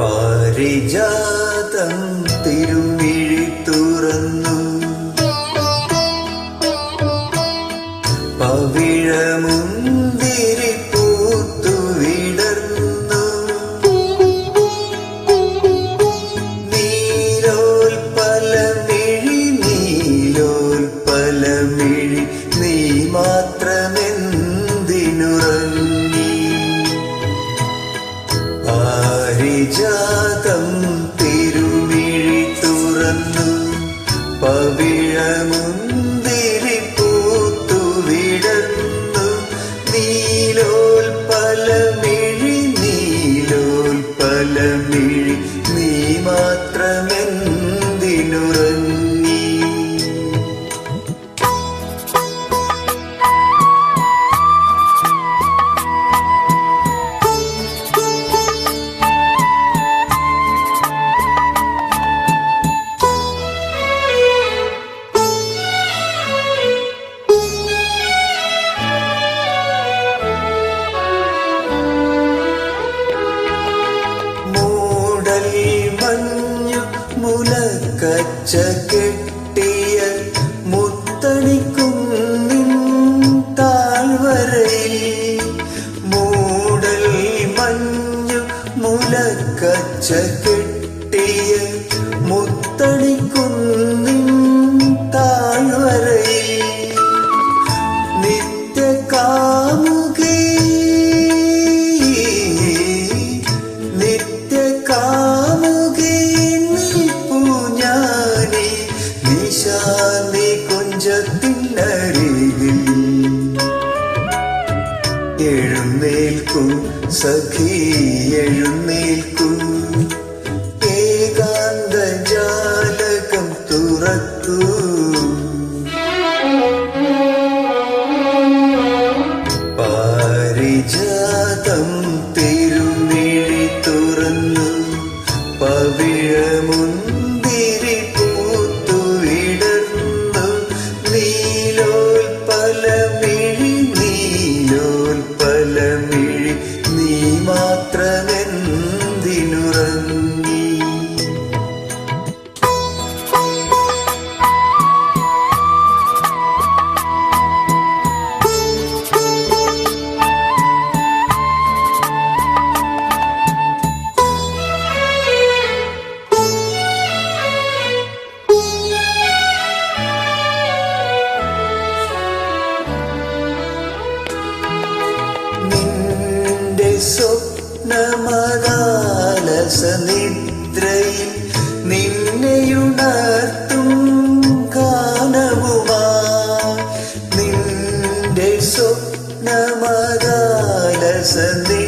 പാരിജാതം തിരുമിഴി തുറന്നു. പവിഴമുന്തിരി പാരിജാതം തിരുമിഴി തുറന്നു. പവിഴമുന്തിരി പൂത്തു വിടന്നു നീലോൽപലമിഴി നീലോൽപലമിഴി നീ கச்ச கெட்ட നിശാന്തി കുഞ്ചത്തിനരികിൽ എഴുന്നേൽക്കൂ സഖി എഴുന്നേൽക്കൂ. നിന്റെ സ്വപ്നമകാലസ നിദ്രയിൽ നിന്നെയുണർത്തും ഗാനവുമാ നിന്റെ സ്വപ്നമകാലസ നിദ്രയിൽ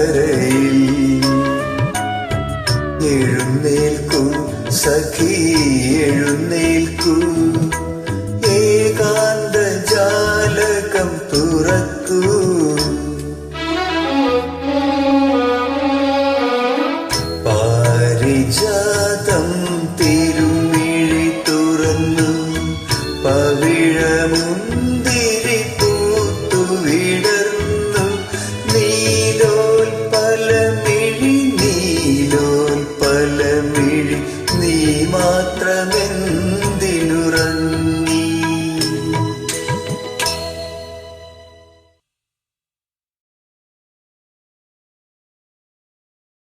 കരയിൽ എഴുന്നേൽക്കൂ സഖി എഴുന്നേൽക്കൂ. ഏകാന്ത ജാലകം തുറക്കൂ.